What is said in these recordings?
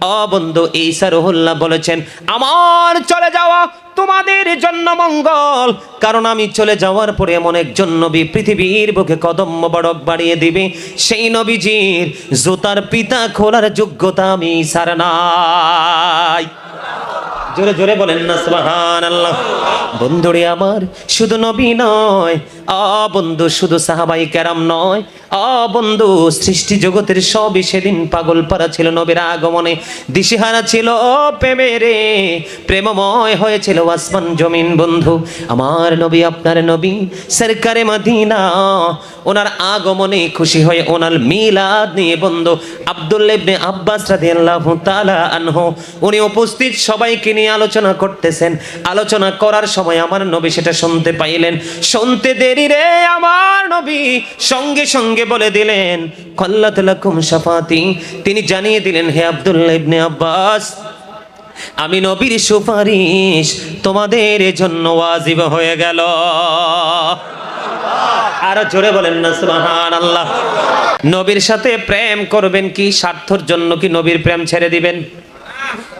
অবন্ধু ঈসা রুহুল্লাহ বলেছেন, আমার চলে যাওয়া তোমাদের জন্য মঙ্গল। কারণ আমি চলে যাওয়ার পরে এমন একজন নবী পৃথিবীর বুকে কদম মোবারক বাড়িয়ে দিবে। সেই নবীজির জুতার পিতা খোলার যোগ্যতা আমি সার নাই। জোরে জোরে বলেন না সুবহান আল্লাহ বন্ধুরে, আমার শুধু নবী নয় আ বন্ধু, শুধু সাহাবাই কেরাম নয়, আ বন্ধু, সৃষ্টি জগতের সবই সেদিন পাগল পারা ছিল, নবীর আগমনে দিশেহারা ছিল প্রেমেরে প্রেমময় হয়েছিল আসমান জমিন, বন্ধু। আমার নবী, আপনার নবী, সরকারে মদিনা, ওনার আগমনে খুশি হয়ে ওনার মিলাদ নিয়ে, বন্ধু আব্দুল্লাহ আব্বাস রাদিয়াল্লাহু তাআলা আনহু, উনি উপস্থিত সবাইকে নিয়ে আলোচনা করতেছেন। আলোচনা করার সময় আমার নবী সেটা শুনতে পাইলেন। শুনতে দেরি রে, আমার নবী। সঙ্গে সঙ্গে বলে দিলেন কল্লাত লাকুম শাফাতি। তিনি জানিয়ে দিলেন, হে আব্দুল্লাহ ইবনে আব্বাস, আমি নবীর সুপারিশ তোমাদের জন্য ওয়াজিব হয়ে গেল। আরও জোরে বলেন না সুবহান আল্লাহ নবীর সাথে প্রেম করবেন কি, স্বার্থর জন্য কি নবীর প্রেম ছেড়ে দিবেন?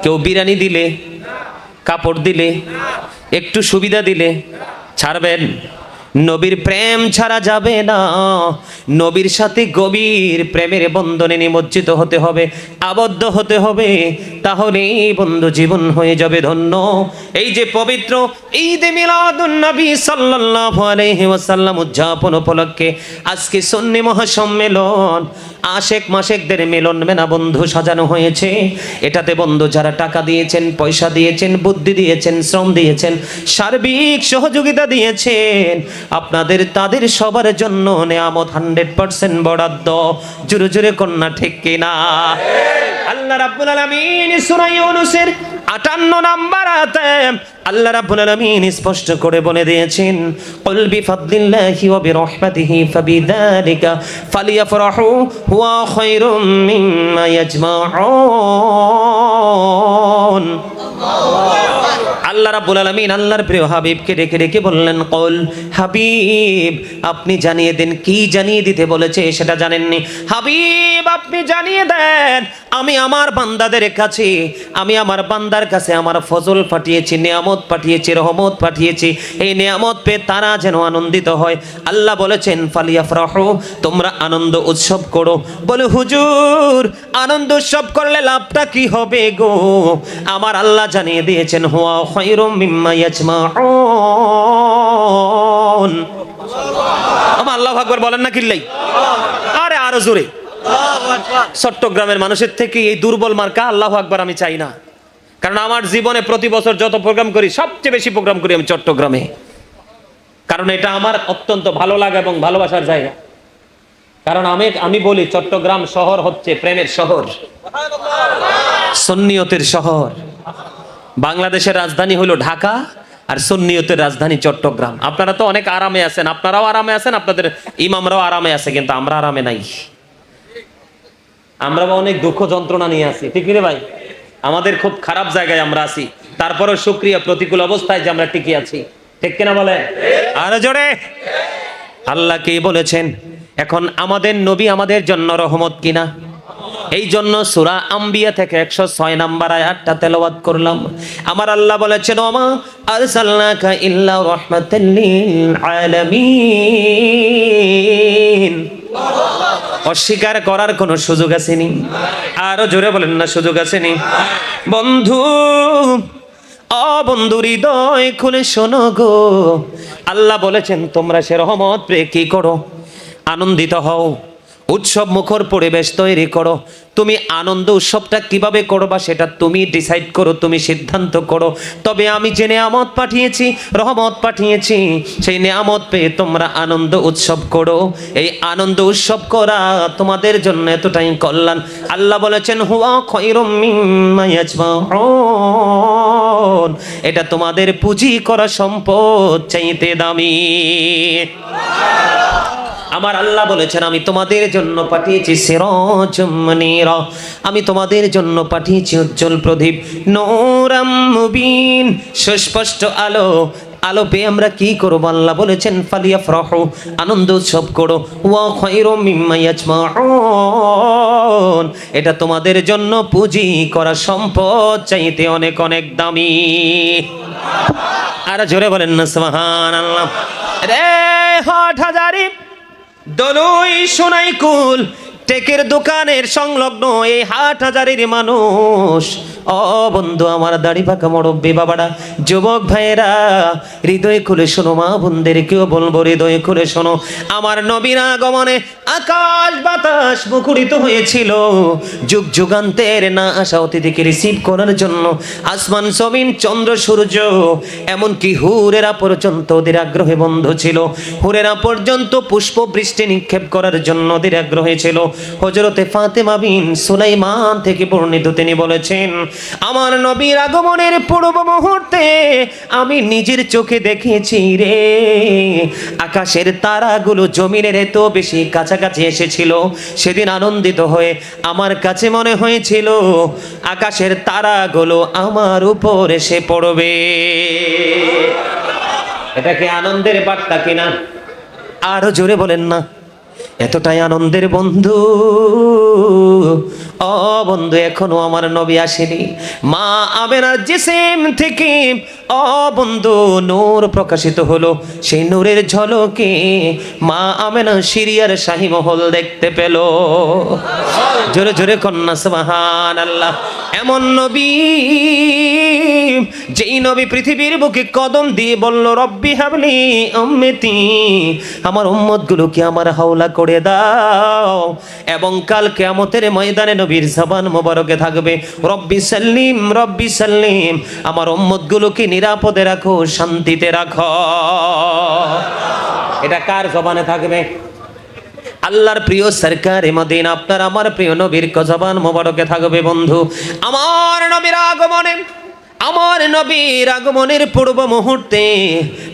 কেউ বিরিয়ানি দিলে, কাপড় দিলে, একটু সুবিধা দিলে ছাড়বেন? নবীর প্রেম ছাড়া যাবে না। নবীর সাথে গভীর প্রেমের বন্ধনে নিমজ্জিত হতে হবে, আবদ্ধ হতে হবে তাহলে বন্ধু জীবন হয়ে যাবে ধন্য। এই যে পবিত্র ঈদ মিলাদুন্নবী সাল্লাল্লাহু আলাইহি ওয়াসাল্লাম উদযাপন উপলক্ষে আজকে সন্নি মহাসম্মেলন আশেক মাসেকদের মিলন মেনা বন্ধু সাজানো হয়েছে। এটাতে বন্ধু যারা টাকা দিয়েছেন, পয়সা দিয়েছেন, বুদ্ধি দিয়েছেন, শ্রম দিয়েছেন, সার্বিক সহযোগিতা দিয়েছেন, আপনাদের তাদের সবার জন্য নেয়ামত হান্ড্রেড পার্সেন্ট বরাদ্দ। জুরে জোরে কন্যা ঠিক কিনা? আল্লাহ রাব্বুল আলামিন সূরা ইউনূসের 58 নাম্বার আয়াতে আল্লাহ রাব্বুল আলামিন স্পষ্ট করে বলে দিয়েছেন, কুল বিফাদলিল্লাহি ওয়া বিরহমাতিহি ফাবিযালিকা ফালিয়াফরাহু, হুয়া খায়রুম মিম্মা ইয়াজমাউন। আল্লাহ রাব্বুল আলামিন আল্লাহর প্রিয় হাবিবকে ডেকে ডেকে বললেন, কল হাবিব, আপনি জানিয়ে দেন, কি জানিয়ে দিতে বলেছে সেটা জানেননি? হাবিব আপনি জানিয়ে দেন, আমি আমার বান্দাদের কাছে, আমি আমার বান্দার কাছে আমার ফজল পাঠিয়েছি, নিয়ামত পাঠিয়েছি, রহমত পাঠিয়েছি। এই নিয়ামত পেয়ে তারা যেন আনন্দিত হয়। আল্লাহ বলেছেন, ফালিয়াফরাহু তোমরা আনন্দ উৎসব করো। বলে, হুজুর, আনন্দ উৎসব করলে লাভটা কি হবে গো? আমার আল্লাহ জানিয়ে দিয়েছেন, হুয়া খায়রুম মিম্মা ইয়াজমাউন। আমার আল্লাহ আকবার বলেন না কিল্লাই আরে আরও জোরে। চট্টগ্রামের মানুষের থেকে এই দুর্বল মার্কা আল্লাহ আকবার আমি চাই না। কারণ আমার জীবনে প্রতি বছর যত প্রোগ্রাম করি, সবচেয়ে বেশি প্রোগ্রাম করি আমি চট্টগ্রামে। কারণ এটা আমার অত্যন্ত ভালো লাগা এবং ভালোবাসার জায়গা। কারণ আমি আমি বলি, চট্টগ্রাম শহর হচ্ছে প্রেমের শহর। সন্নিয়তের শহর। বাংলাদেশের রাজধানী হলো ঢাকা আর সন্নিয়তের রাজধানী চট্টগ্রাম। আপনারা তো অনেক আরামে আছেন। আপনারাও আরামে আছেন, আপনাদের ইমামরাও আরামে আছে, কিন্তু আমরা আরামে নাই। আমরা অনেক দুঃখ যন্ত্রণা নিয়ে আছি। ঠিক রে ভাই? আমাদের খুব খারাপ জায়গায় আমরা আছি। তারপরে সুক্রিয়া প্রতিকূল অবস্থায় যে আমরা টিকে আছি। ঠিক কিনা বলে আর জোরে। আল্লাহ কি বলেছেন এখন আমাদের নবী আমাদের জন্য রহমত কিনা? এই জন্য সুরা আম্বিয়া থেকে একশো ছয় নাম্বার আয়াতটা তেলাওয়াত করলাম। আমার আল্লাহ বলেছেন ওমা আরসালনাকা ইল্লা রাহমাতাল লিল আলামিন। অস্বীকার করার কোনো সুযোগ আসেনি। আরও জোরে বলেন, না, সুযোগ আসেনি। বন্ধু অ বন্ধু হৃদয় খুলে শোনো গো। আল্লাহ বলেছেন, তোমরা সে রহমত প্রে কি করো? আনন্দিত হও। উৎসব মুখর পরিবেশ তৈরি করো। তুমি আনন্দ উৎসবটা কীভাবে করবা সেটা তুমি ডিসাইড করো, তুমি সিদ্ধান্ত করো। তবে আমি যে নেয়ামত পাঠিয়েছি, রহমত পাঠিয়েছি, সেই নেয়ামত পেয়ে তোমরা আনন্দ উৎসব করো। এই আনন্দ উৎসব করা তোমাদের জন্য এতটাই কল্যাণ। আল্লাহ বলেছেন, হুয়া খৈরম মিম্মা ইয়াজমাউন। এটা তোমাদের পুঁজি করা সম্পদ চাইতে দামি। আমার আল্লাহ বলেছেন, আমি তোমাদের জন্য পাঠিয়েছি সিরাজ মুনীরা। আমি তোমাদের জন্য পাঠিয়েছি উজ্জ্বল প্রদীপ। নূরাম মুবিন। সুস্পষ্ট আলো আলো পেয়ে আমরা কি করব? আল্লাহ বলেছেন ফালিয়া ফ্রহ আনন্দ উৎসব করো। ওয়া খৈরো মিম্মাইয়াজমাউন এটা তোমাদের জন্য পুঁজি করা সম্পদ চাইতে অনেক অনেক দামি। আর জোরে বলেন না সুবহান আল্লাহ রে হাট হাজারি দলুই সোনাই কুল টেকের দোকানের সংলগ্ন এই হাট হাজারের মানুষ। ও বন্ধু আমার দাড়ি পাকা মুরব্বী বাবারা, যুবক ভাইয়েরা, হৃদয় খুলে শোনো মা বোনদের, কেউ বলব হৃদয় খুলে শোনো। আমার নবীর আগমনে আকাশ বাতাস মুখরিত হয়েছিল। যুগ যুগান্তের না আসা অতিথিকে রিসিভ করার জন্য আসমান সবিন চন্দ্র, সূর্য, এমনকি হুরেরা পর্যন্ত ওদের আগ্রহে বন্ধ ছিল। হুরেরা পর্যন্ত পুষ্প বৃষ্টি নিক্ষেপ করার জন্য ওদের আগ্রহে ছিল। হজরতে ফাতেমা বিন সুলাইমান থেকে বর্ণিত তিনি বলেছেন আমার নবীর আগমনের পূর্ব মুহূর্তে আমি নিজের চোখে দেখেছি রে। আকাশের তারাগুলো জমিনের এত বেশি কাছাকাছি এসেছিল, সেদিন আনন্দিত হয়ে আমার কাছে মনে হয়েছিল, আকাশের তারাগুলো আমার উপর এসে পড়বে। এটা কি আনন্দের বার্তা কিনা? আরও জোরে বলেন না। এতটাই আনন্দের বন্ধু। ও বন্ধু, এখনও আমার নবী আসেনি। মা আমেনার জিসিম থেকে ও বন্ধু, নূর প্রকাশিত হলো সেই নূরের ঝলকে। মা আমেনা সিরিয়ার শাহী মহল দেখতে পেল। জোরে জোরে কন্যা সুবহান আল্লাহ এমন নবী যেই নবী পৃথিবীর বুকে কদম দিয়ে বলল, রব্বি হাবলি উম্মতি, আমার উম্মত গুলোকে আমার হাওলা করে দাও এবং কাল কেয়ামতের ময়দানে নবীর জবান মোবারকে থাকবে। রব্বি সাল্লিম রব্বি সাল্লিম, আমার উম্মত গুলোকে নিরাপদে রাখো, শান্তিতে রাখো। এটা কার জবানে থাকবে? আল্লাহর প্রিয় সরকার এমদিন আপনার আমার প্রিয় নবীর কজবান মোবারকে থাকবে, বন্ধু। আমার নবীর আগমনে আমার নবীর আগমনের পূর্ব মুহূর্তে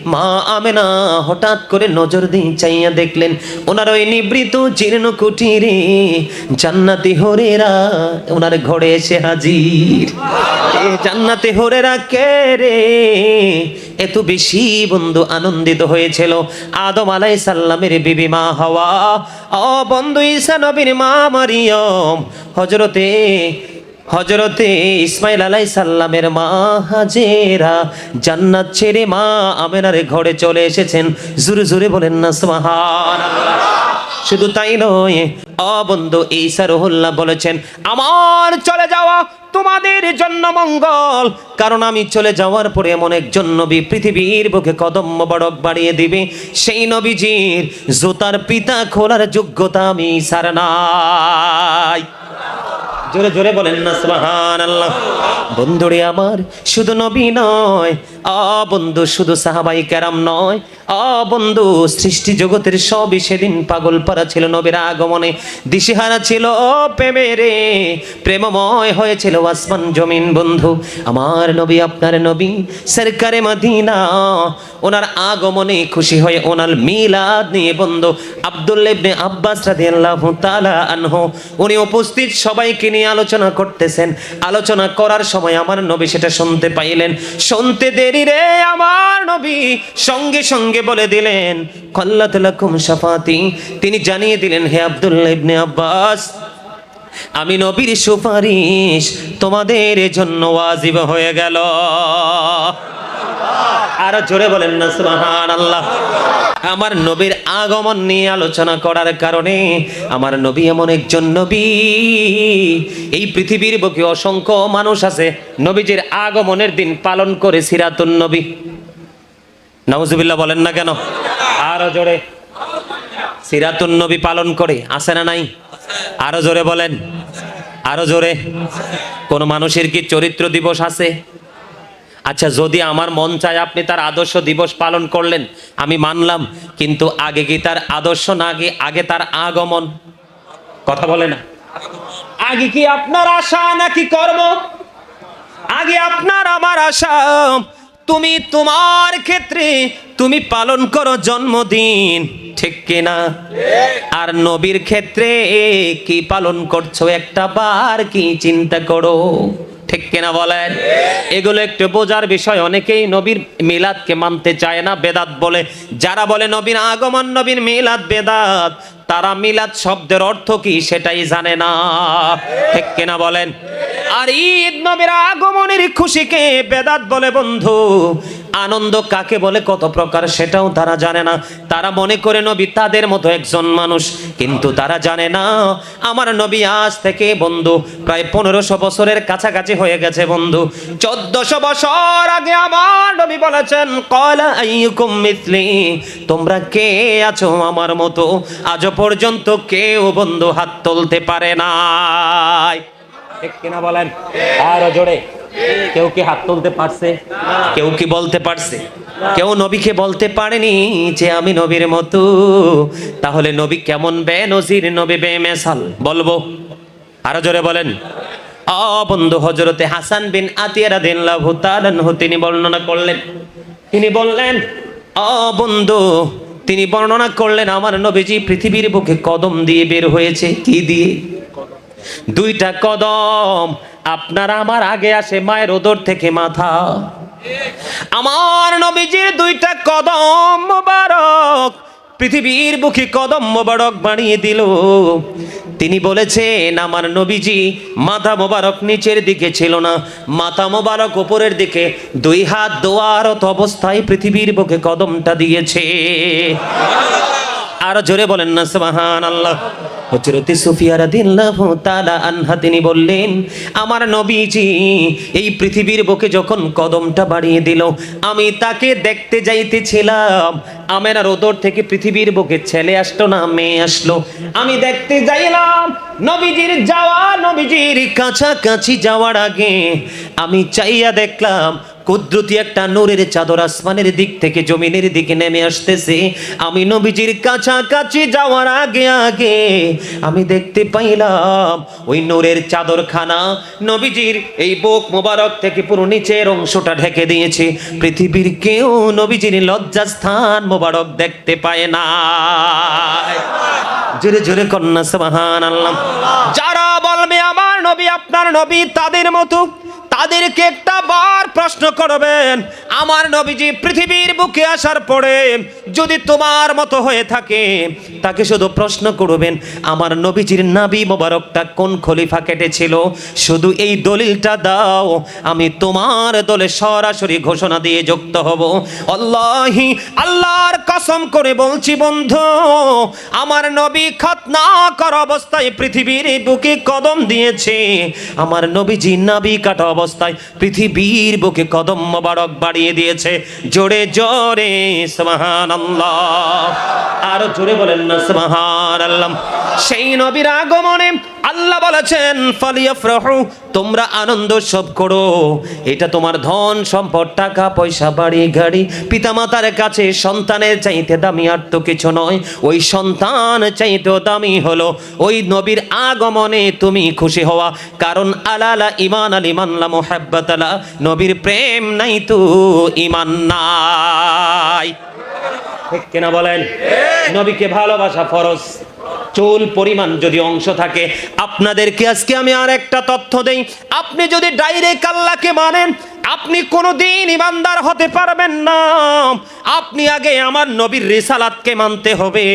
মা আমেনা হঠাৎ করে নজর দিয়ে চাইয়া দেখলেন, ওনার ওই নিবৃত জীর্ণ কুটিরে জান্নাতি হরেরা ওনার ঘরে এসে হাজির। জান্নাতে হরেরা কে রে? এত বেশি বন্ধু আনন্দিত হয়েছিল। আদম আলাই সাল্লামের বিবি মা হওয়া, ও বন্ধু ঈসা নবীর মা মারিয়ম হজরতে হজরতে ইসমাইল আলাই সাল্লামের মা হাজেরা জান্নাত ছেড়ে মা আমেনারে ঘরে চলে এসেছেন। জুরে জুরে বলেন না সুবহান শুধু তাই নয় অবন্ধু ঈসা রহুল্লাহ বলেছেন, আমার চলে যাওয়া তোমাদের জন্য মঙ্গল, কারণ আমি চলে যাওয়ার পরে এমন একজন নবী পৃথিবীর বুকে কদম বড়ক বাড়িয়ে দিবে। সেই নবীজির জোতার পিতা খোলার যোগ্যতা আমি সার নাই। জোরে জোরে বলেন না সুবহান আল্লাহ বন্ধুরে আমার, শুধু নবী নয় অ বন্ধু শুধু সাহাবাই কেরাম নয় অ বন্ধু সৃষ্টি জগতের সবই সেদিন পাগল পারা ছিল নবীর আগমনে। দিশেহারা ছিল প্রেমেরে প্রেমময় হয়েছিল আসমান জমিন, বন্ধু। আমার নবী, আপনার নবী, সরকারে মদিনা, ওনার আগমনে খুশি হয়ে ওনার মিলাদ নিয়ে, বন্ধু আব্দুল্লাহ ইবনে আব্বাস রাদিয়াল্লাহু তাআলা আনহু, উনি উপস্থিত সবাইকে নিয়ে আলোচনা করতেছেন, আলোচনা করার সময় আমার নবী সেটা শুনতে পাইলেন। শুনতে দেরি রে আমার নবী, সঙ্গে সঙ্গে বলে দিলেন কল্লাত লাকুম শাফাতি। তিনি জানিয়ে দিলেন, হে আব্দুল্লাহ ইবনে আব্বাস, আমি নবীর সুপারিশ তোমাদের জন্য ওয়াজিব হয়ে গেল। আরও জোরে বলেন না সুবহান আল্লাহ আমার নবীর আগমন নিয়ে আলোচনা করার কারণে আমার নবী এমন একজন নবী। এই পৃথিবীর বুকে অসংখ্য মানুষ আছে, নবীজির আগমনের দিন পালন করে সিরাতুন নবী। নাউজুবিল্লাহ বলেন না কেন? আরও জোরে। সিরাতুন নবী পালন করে, আছে না নাই? আরও জোরে বলেন। আরও জোরে। কোন মানুষের কি চরিত্র দিবস আছে? আচ্ছা যদি আমার মন চায় আপনি তার আদর্শ দিবস পালন করলেন, আমি মানলাম, কিন্তু আগে কি তার আদর্শ না আগে আগে তার আগমন? কথা বলে না। আগে কি আপনার আশা নাকি কর্ম? আগে আপনার আমার আশা। তুমি তোমার ক্ষেত্রে তুমি পালন করো জন্মদিন, ঠিক কিনা আর নবীর ক্ষেত্রে কি পালন করছ? একটা বার কি চিন্তা করো? ঠিক কিনা বলেন? এগুলো একটু বোঝার বিষয়। অনেকেই নবীর মিলাদকে মানতে চায় না, বেদাত বলে। যারা বলে নবীর আগমন, নবীর মিলাদ বেদাত, তারা মিলাদ শব্দের অর্থ কি সেটাই জানে না। ঠিক কিনা বলেন? আর ঈদ নবীর আগমনের খুশিকে বেদাত বলে, বন্ধু আনন্দ কাকে বলে, কত প্রকার সেটাও তারা জানে না। তারা মনে করে নবী তাদের মতো একজন মানুষ, কিন্তু তারা জানে না, আমার নবী আজ থেকে বন্ধু, প্রায় পনেরোশো বছরের কাছাকাছি হয়ে গেছে বন্ধু। চোদ্দশো বছর আগে আমার নবী বলেছেন কয়লা মিথলি তোমরা কে আছো আমার মতো? আজও পর্যন্ত কেউ বন্ধু হাত তুলতে পারে নাই। ঠিক কিনা বলেন? আরও জোরে। কেউ কি হাত তুলতে পারছে? কেউ কি বলতে পারছে? কেউ নবীকে বলতে পারেনি যে আমি নবীর মতো। তাহলে নবী কেমন বে নজির, নবী বে মেসাল? বলব। আরও জোরে বলেন। অ বন্ধু হজরতে হাসান বিন আতিয়ারা দিন লাভু তিনি বর্ণনা করলেন। তিনি বললেন অ বন্ধু, তিনি বর্ণনা করলেন, আমার নবীজি পৃথিবীর বুকে কদম দিয়ে বের হয়েছে। কি দিয়ে? দুইটা কদম। আপনার আমার আগে আসে মায়ের ওদর থেকে মাথা। আমার নবীজির দুইটা কদম মোবারক, পৃথিবীর বুকে কদম মোবারক বানিয়ে দিল। তিনি বলেছেন, আমার নবীজি মাথা মোবারক নিচের দিকে ছিল না। মাথা মোবারক উপরের দিকে দুই হাত দোয়ারত অবস্থায় পৃথিবীর বুকে কদমটা দিয়েছে। আর জোরে বলেন না সুবহান আল্লাহ হজরতে সুফিয়া রাদিয়াল্লাহু তাআলা আনহা তিনি বললেন, আমার নবীজি, এই পৃথিবীর বুকে যখন কদমটা বাড়িয়ে দিল, আমি তাকে দেখতে যাইতেছিলাম। আমেনার ওদর থেকে পৃথিবীর বুকে ছেলে আসলো না, মেয়ে আসলো। আমি দেখতে যাইলাম নবীজির যাওয়া, নবীজির কাছাকাছি যাওয়ার আগে। আমি চাইয়া দেখলাম কুদরতি একটা নূরের চাদর আসমানের দিক থেকে জমিনের দিকে নেমে আসতেছে। আমি নবীজির কাছাকাছি যাওয়ার আগে আগে আমি দেখতে পাইলাম ওই নূরের চাদরখানা নবীজির এই বুক মোবারক থেকে পুরো নিচের অংশটা ঢেকে দিয়েছে। পৃথিবীর কেউ নবীজির লজ্জাস্থান মোবারক দেখতে পায় না। জোরে জোরে কন্যা সুবহান আল্লাহ যারা বলবে আমার নবী, আপনার নবী, তাদের মতো তাদেরকে একটা বার প্রশ্ন করবেন, আমার নবীজি পৃথিবীর বুকে আসার পরে যদি তোমার মতো হয়ে থাকে, তাকে শুধু প্রশ্ন করবেন, আমার নবীজির নাবি মোবারকটা কোন খলিফা কেটেছিল? শুধু এই দলিলটা দাও, আমি তোমার দলে সরাসরি ঘোষণা দিয়ে যুক্ত হব। আল্লাহি, আল্লাহর কসম করে বলছি বন্ধু, আমার নবী খতনা কর অবস্থায় পৃথিবীর বুকে কদম দিয়েছে। আমার নবীজি নাবি কাটা অবস্থায় পৃথিবীর বুকে কদম মোবারক বাড়িয়ে দিয়েছে। জোরে জোরে, সুবহানাল্লাহ। আরও জোরে বলেন না আল্লাহ সেই নবীর আগমনে আল্লাহ বলেছেন, ফালিয়াফরাহু তোমরা আনন্দ সব করো। এটা তোমার ধন সম্পদ, টাকা, পয়সা, বাড়ি, গাড়ি। পিতামাতার কাছে সন্তানের চাইতে দামি আর তো কিছু নয়। ওই সন্তান চাইতেও দামি হলো। ওই নবীর আগমনে তুমি খুশি হওয়া। কারণ আলালা ইমান আল ইমানলা মোহাব্বত আলা। নবীর প্রেম নাই তো ইমান নাই। কিনা বলেন? নবীকে ভালোবাসা ফরজ। চুল পরিমাণ যদি অংশ থাকে, আপনাদেরকে আজকে আমি আর একটা তথ্য দেই। আপনি যদি ডাইরেক্ট আল্লাহকে মানেন, আপনি কোনো কোনোদিন ইমানদার হতে পারবেন না। আপনি আগে আমার নবীর রিসালাতকে মানতে হবে।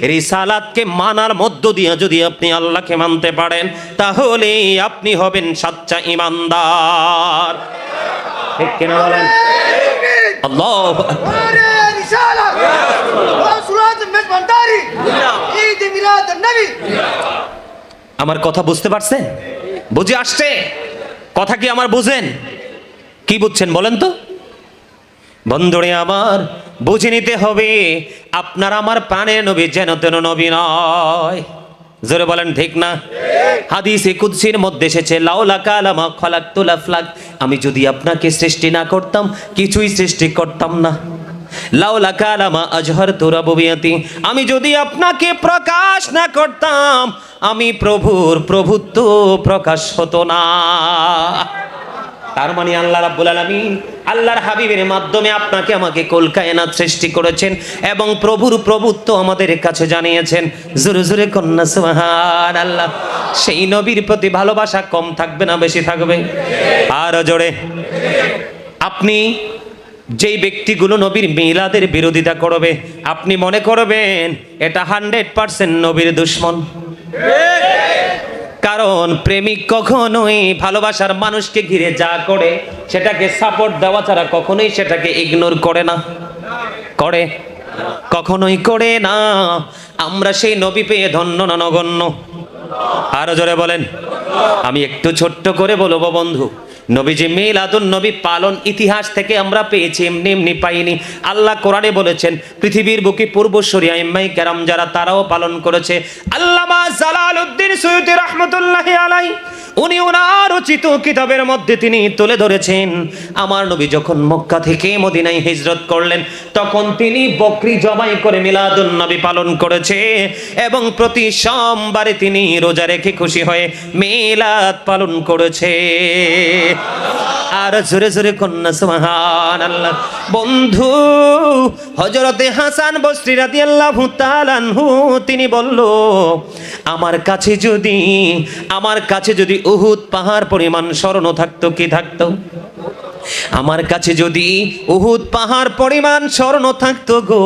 রিসালাতকে মানার মধ্য দিয়ে যদি আপনি আল্লাহকে মানতে পারেন, তাহলে আপনি হবেন সাচ্চা ইমানদার। ঠিক কিনা বলেন? আল্লাহ আমার কথা বুঝতে পারছেন বুঝে আসছে? কথা কি আমার বুঝেন? কি বুঝছেন বলেন তো? বন্ধুরে আমার বুঝে নিতে হবে আপনার আমার প্রাণে নবী যেন তেন নবী নয়। জোরে বলেন, ঠিক না? হাদিসে কুদসির মধ্যে এসেছে লাউলা কালামা খলাকতুল ফ্লাক আমি যদি আপনাকে সৃষ্টি না করতাম, কিছুই সৃষ্টি করতাম না। লাউলা কালামা আজহর তোরা ববিয়াতি আমি যদি আপনাকে প্রকাশ না করতাম, আমি প্রভুর প্রভুত্ব প্রকাশ হতো না। তার মানে আল্লাহ রাব্বুল আলামিন আল্লাহর হাবিবের মাধ্যমে আপনাকে আমাকে কলকায়নাত সৃষ্টি করেছেন এবং প্রভুর প্রভুত্ব আমাদের কাছে জানিয়েছেন। জোরে জোরে কন্যা সুবহান আল্লাহ সেই নবীর প্রতি ভালোবাসা কম থাকবে না, বেশি থাকবে? আরও জোরে। আপনি যেই ব্যক্তিগুলো নবীর মিলাদের বিরোধিতা করবে, আপনি মনে করবেন, এটা হান্ড্রেড পার্সেন্ট নবীর দুশ্মন। কারণ প্রেমিক কখনোই ভালোবাসার মানুষকে ঘিরে যা করে সেটাকে সাপোর্ট দেওয়া ছাড়া কখনোই সেটাকে ইগনোর করে না। করে। কখনোই করে না। আমরা সেই নবী পেয়ে ধন্য না নগণ্য। আরও জোরে বলেন। আমি একটু ছোট্ট করে বলব বন্ধু নবীজি মিলাদুন নবী পালন ইতিহাস থেকে আমরা পেয়েছি, এমনি এমনি পাইনি। আল্লাহ কোরআনে বলেছেন, পৃথিবীর বুকে সরিয়া আইম্মাই ক্যারাম যারা তারাও পালন করেছে। আল্লামা জালালউদ্দিন সৈয়দ রহমতুল্লাহ আলাই উনি ওনার রচিত কিতাবের মধ্যে তিনি তুলে ধরেছেন, আমার নবী যখন মক্কা থেকে মদিনায় হিজরত করলেন, তখন তিনি বকরি জবাই করে মিলাদুন নবী পালন করেছে এবং প্রতি সোমবারে তিনি রোজা রেখে খুশি হয়ে মিলাদ পালন করেছে। আর জোরে জোরে কন্যা সুবহান আল্লাহ বন্ধু হজরতে হাসান বসরি তাআলা আনহু, তিনি বলল, আমার কাছে যদি, আমার কাছে যদি উহুদ পাহাড় পরিমাণ স্মরণ থাকতো, কি থাকতো? আমার কাছে যদি উহুদ পাহাড় পরিমাণ স্বর্ণ থাকতো গো,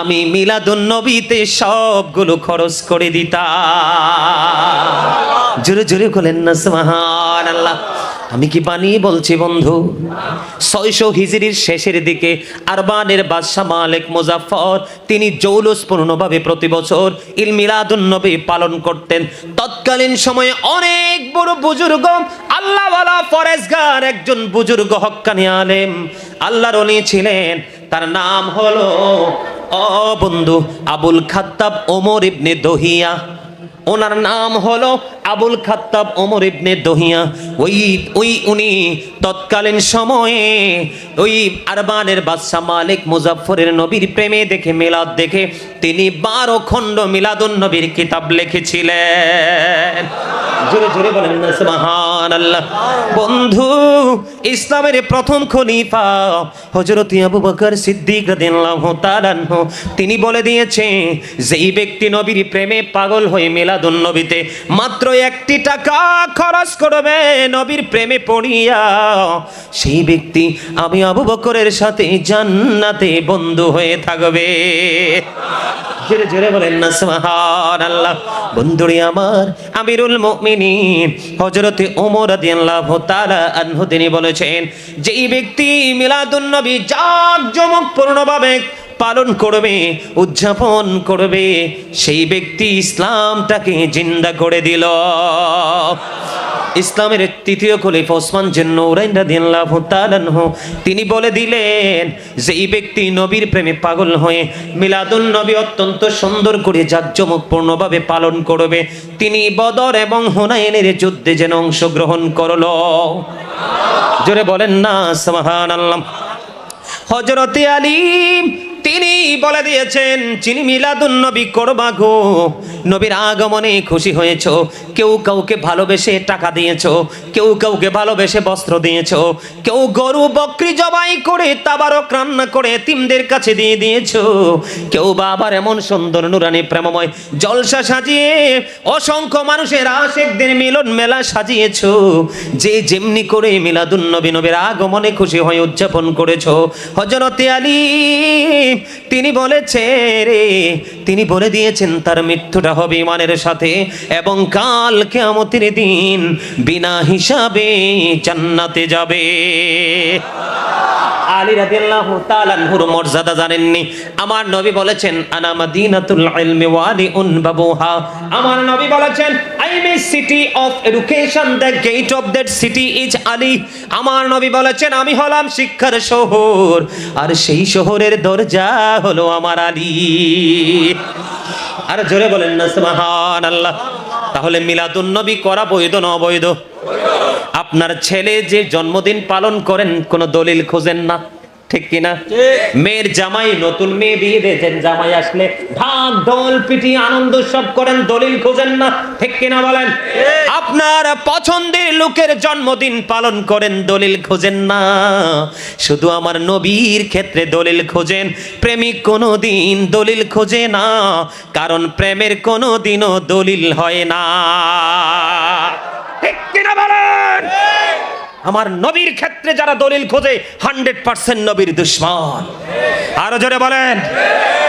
আমি মিলাদুন নবীতে সবগুলো খরচ করে দিতাম। জোরে জোরে বলেন না, সুবহানাল্লাহ। আল্লাহ আমি কি বানিয়ে বলছি বন্ধু? ছয়শো হিজরির শেষের দিকে আরবানের বাদশাহ মালিক মুজাফর তিনি জৌলসপূর্ণভাবে প্রতি বছর ইল মিলাদুন নবী পালন করতেন। তৎকালীন সময়ে অনেক বড় বুজুর্গ, আল্লাহওয়ালা ফরেজগার একজন বুজুর্গ হক্কানি আলেম, আল্লাহর অলি ছিলেন। তার নাম হলো, অ বন্ধু আবুল খাত্তাব ওমর ইবনে দহিয়া। ওনার নাম হলো আবুল খাত্তাব, ওমর ইবনে দহিয়া, ওই ওই উনি তৎকালীন সময়ে ওই আরবানের বাদশাহ মালিক মুজাফফরের নবীর প্রেমে দেখে, মিলাদ দেখে তিনি বারো খণ্ড মিলাদুন নবীর কিতাব লিখেছিলেন। জোরে জোরে বলেন সুবহানাল্লাহ। বন্ধু, ইসলামের প্রথম খলিফা হযরত আবু বকর সিদ্দিক রাদিয়াল্লাহু তাআলা তিনি বলে দিয়েছে, যেই ব্যক্তি নবীর প্রেমে পাগল হয়ে মিলাদুন নবীতে মাত্র একটি টাকা খরচ করবে নবীর প্রেমে পড়িয়া। সেই ব্যক্তি আমি আবু বকরের সাথে জান্নাতে বন্ধু হয়ে থাকবে। জোরে জোরে বলেন না বন্ধুরি আমার, আমিরুল মুমিনিন। হযরতে ওমর রাদিয়াল্লাহু তাআলা তিনি বলেছেন, যেই ব্যক্তি মিলাদুন নবী জাঁকজমক পূর্ণভাবে পালন করবে, উদযাপন করবে, সেই ব্যক্তি ইসলামটাকে জিন্দা করে দিল। ইসলামের তৃতীয় খলিফা ওসমান জেন্নৌরাইন রাদিয়াল্লাহু তাআলা আনহু, তিনি বলে দিলেন যে এই ব্যক্তি নবীর প্রেমে পাগল হয়ে মিলাদুন নবী অত্যন্ত সুন্দর করে জাঁকজমকপূর্ণভাবে পালন করবে, তিনি বদর এবং হুনাইনের যুদ্ধে যেন অংশগ্রহণ করল। জোরে বলেন না, সুবহানাল্লাহ। হজরতে আলী তিনি বলে দিয়েছেন, চিনি মিলাদুন নবী করবা গো। নবীর আগমনে খুশি হয়েছ, কেউ কাউকে ভালোবেসে টাকা দিয়েছ, কেউ কাউকে ভালোবেসে বস্ত্র দিয়েছ, কেউ গরু বকরি জবাই করে তাবারক রান্না করে তিমদের কাছে দিয়ে দিয়েছ, কেউ বাবার এমন সুন্দর নুরানি প্রেমময় জলসা সাজিয়ে অসংখ্য মানুষের আশেকদের মিলন মেলা সাজিয়েছ, যে যেমনি করে মিলাদুন নবী নবীর আগমনে খুশি হয়ে উদযাপন করেছ। হজরতে আলী তিনি বলেছে রে, তিনি বলে দিয়েছেন তার মৃত্যুটা হবে ইমানের সাথে এবং কাল কেয়ামতের দিন বিনা হিসাবে জান্নাতে যাবে। City of education the gate of city is Ali আমার নবী বলেছেন, আমি হলাম শিক্ষার শহর। আর সেই শহরের দরজা হলো আমার আলী। আর জোরে বলেন না, সুবহানাল্লাহ। তাহলে মিলাদুন নবী করা বৈধ না অবৈধ? আপনার ছেলে যে জন্মদিন পালন করেন, কোনো দলিল খোঁজেন না? ঠিক কিনা? মেয়ের জামাই নতুন মেয়ে বিয়ে দিয়েছেন জামাই আসলে ঢাক ঢোল পিটি আনন্দ উৎসব করেন দলিল খোঁজেন না ঠিক কিনা বলেন? আপনার পছন্দের লোকের জন্মদিন পালন করেন দলিল খোঁজেন না। শুধু আমার নবীর ক্ষেত্রে দলিল খোঁজেন প্রেমিক কোনো দিন দলিল খোঁজে না কারণ প্রেমের কোনো দিনও দলিল হয় না ঠিক কিনা বলেন আমার নবীর ক্ষেত্রে যারা দলিল খোঁজে হান্ড্রেড পার্সেন্ট নবীর দুশ্মন। আরও জোরে বলেন।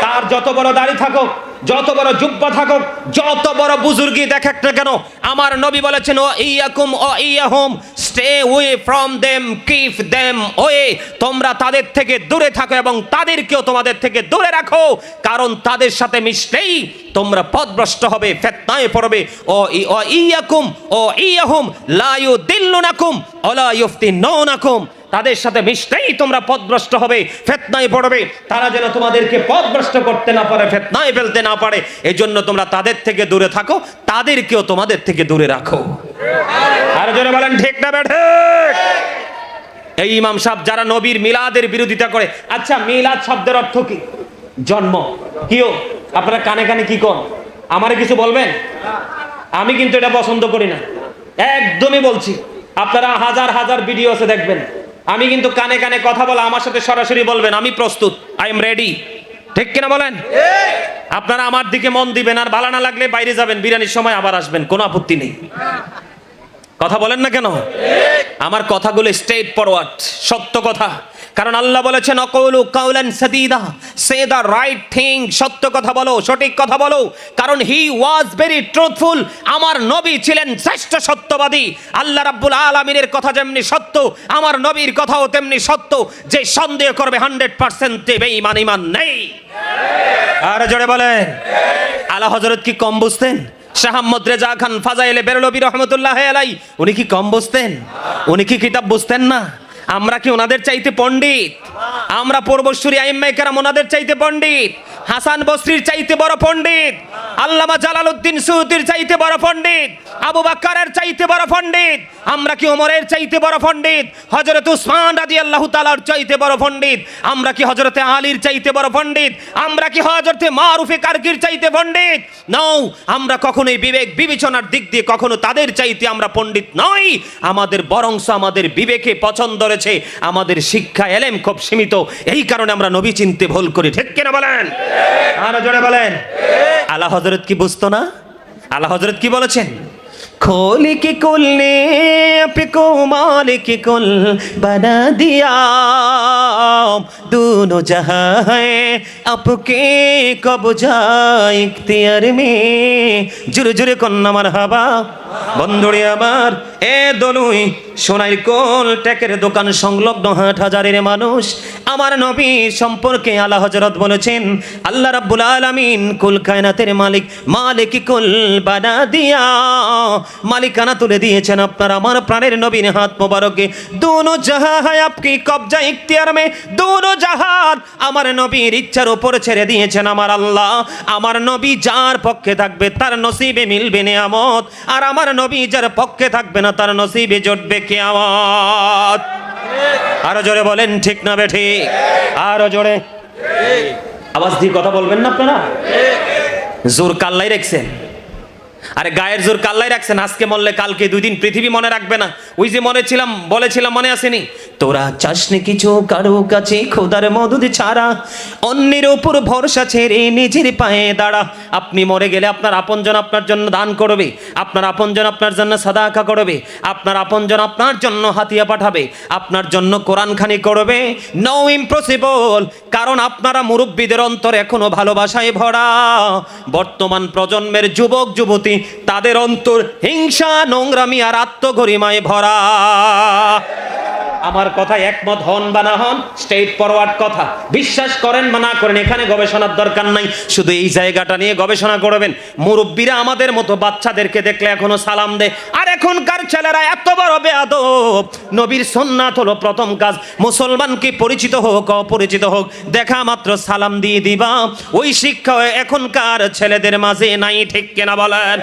তার যত বড় দাঁড়িয়ে থাকুক যত বড় জুব্বা থাকুক, যত বড় বুজুর্গি দেখাক না কেন, আমার নবী বলেছেন, ও ইয়াকুম, ও ইয়াহুম stay away from them keep them away তোমরা তাদের থেকে দূরে থাকো এবং তাদেরকেও তোমাদের থেকে দূরে রাখো, কারণ তাদের সাথে মিশলেই তোমরা পথভ্রষ্ট হবে, ফেতনায় পড়বে। ও ইয়াকুম, ও ইয়াহুম, লা ইউদিল্লুনাকুম ওলা ইউফতিনুনাকুম। তাদের সাথে মিশতেই তোমরা পথভ্রষ্ট হবে, ফেতনায় পড়বে। তারা যেন তোমাদেরকে পথভ্রষ্ট করতে না পারে, ফেতনায় ফেলতে না পারে এই জন্য তোমরা তাদের থেকে দূরে থাকো, তাদেরকেও তোমাদের থেকে দূরে রাখো। আর জোরে বলেন, ঠিক না বেঠে এই ইমাম সাহেব যারা নবীর মিলাদের বিরোধিতা করে আচ্ছা মিলাদ শব্দের অর্থ কি? জন্ম। কিও? আপনারা কানে কানে কি কোন? আমারে কিছু বলবেন? আমি কিন্তু এটা পছন্দ করি না। একদমই বলছি। আপনারা হাজার হাজার ভিডিও আছে দেখবেন। আমি কিন্তু কানে কানে কথা বলা আমার সাথে সরাসরি বলবেন আমি প্রস্তুত আই এম রেডি ঠিক কিনা বলেন? আপনারা আমার দিকে মন দিবেন আর ভালো না লাগলে বাইরে যাবেন বিরিয়ানির সময় আবার আসবেন কোনো আপত্তি নেই। কথা বলেন না কেন? আমার কথাগুলো স্ট্রেট ফরওয়ার্ড সত্য কথা। কারণ আল্লাহ বলেছেন, অকৌলু কাউলান সাদিদা, সে দা রাইট থিং, সত্য কথা বলো, সঠিক কথা বলো, কারণ হি ওয়াজ ভেরি ট্রুথফুল, আমার নবী ছিলেন শ্রেষ্ঠ সত্যবাদী, আল্লাহ রাব্বুল আলামিনের কথা যেমনি সত্য, আমার নবীর কথাও তেমনি সত্য, যে সন্দেহ করবে হান্ড্রেড পার্সেন্ট বেঈমান ইমান নেই। আর জোরে বলেন। আলা হজরত কি কম বুঝতেন? শাহাম্মদ রেজা খান ফাজাইলে বেরলবি রহমতুল্লাহ আলাই উনি কি কম বুঝতেন? উনি কি কিতাব বুঝতেন না? আমরা কি ওনাদের চাইতে পণ্ডিত? আমরা পূর্বসূরি আইম্মাইকারাম ওনাদের চাইতে পণ্ডিত। হাসান বসরির চাইতে বড় পণ্ডিত। আল্লামা জালালউদ্দিন সুয়ুতির চাইতে বড় পণ্ডিত। আবু বাক্কারের চাইতে বড় পণ্ডিত। আমরা কি ওমরের চাইতে বড় পণ্ডিত? হযরত উসমান রাদিয়াল্লাহু তাআলার চাইতে বড় পণ্ডিত। আমরা কি হজরতে আলীর চাইতে বড় পণ্ডিত? আমরা কি হযরতে মারুফে কারকির চাইতে পণ্ডিত? নও আমরা কখনোই বিবেক বিবেচনার দিক দিয়ে কখনো তাদের চাইতে আমরা পণ্ডিত নই। আমাদের বরংস আমাদের বিবেকে পছন্দ রয়েছে আমাদের শিক্ষা এলেম খুব সীমিত এই কারণে আমরা নবী চিনতে ভুল করি ঠিক কিনা বলেন আরো জোরে বলেন আলা হযরত কি বুঝতো না আলা হযরত কি বলেছেন खोल के कुल ने आपको मालिक कुल बना दिया दोनों जहां है आपके कब्जा इख्तियार में জুরে জুরে কন্যা মার হাবা বন্ধুরে আমার এ দলুই সোনাইর কোল টেকের দোকান সংলগ্ন হাট হাজারের মানুষ। আমার নবী সম্পর্কে আল্লাহ হজরত বলেছেন, আল্লাহ রাব্বুল আলামিন কুল কায়নাতের মালিক মালিক কুল বানা দিয়া। মালিকানা তুলে দিয়েছেন আপনার আমার প্রাণের নবীর হাত মোবারকে। দোনো জাহা হয় আপকি কবজা ইখতিয়ার মে, দোনো জাহান আমার নবীর ইচ্ছার উপর ছেড়ে দিয়েছেন আমার আল্লাহ। আমার নবী যার পক্ষে থাকবে তার নসিবে মিলবে নেয়ামত। আর আমার নবী যার পক্ষে থাকবে না তার নসিবে জটবে কেয়ামত। আরও জোরে বলেন, ঠিক না বে ঠিক? আরও জোরে। আওয়াজ দিয়ে কথা বলবেন না আপনারা? জোর কাল্লাই রেখছেন। আরে গায়ের জোর কাল্লাই রাখছেন। আজকে মরলে কালকে দুই দিন পৃথিবী মনে রাখবে না। ওই যে মনে ছিলাম, বলেছিলাম, মনে আসেনি। তোরা চাসনি কিছু? কারও কাছে খোদার মদুদ ছাড়া। অন্যের উপর ভরসা ছেড়ে নিজের পায়ে দাঁড়া। আপনি মরে গেলে আপনার আপনজন আপনার জন্য দান করবে। আপনার আপনজন আপনার জন্য সাদাকা করবে। আপনার আপনজন আপনার জন্য হাতিয়া পাঠাবে। আপনার জন্য কোরআন খানি করবে। নো ইম্পসিবল কারণ আপনারা মুরব্বীদের অন্তর এখনও ভালোবাসায় ভরা। বর্তমান প্রজন্মের যুবক, যুবতী, তাদের অন্তর হিংসা, নোংরামি আর আত্মগরিমায় ভরা। আমার কথা একমত হন বা না হন স্টেট ফরওয়ার্ড কথা। বিশ্বাস করেন বা না করেন, এখানে গবেষণার দরকার নাই। শুধু এই জায়গাটা নিয়ে গবেষণা করবেন। মুরব্বীরা আমাদের মতো বাচ্চাদেরকে দেখলে এখনও সালাম দেয়। আর এখনকার ছেলেরা এত বড় বেয়াদব। নবীর সোননাথ হলো প্রথম কাজ। মুসলমানকে পরিচিত হোক, অপরিচিত হোক, দেখা মাত্র সালাম দিয়ে দিবা। ওই শিক্ষা এখনকার ছেলেদের মাঝে নাই, ঠিক কেনা বলেন?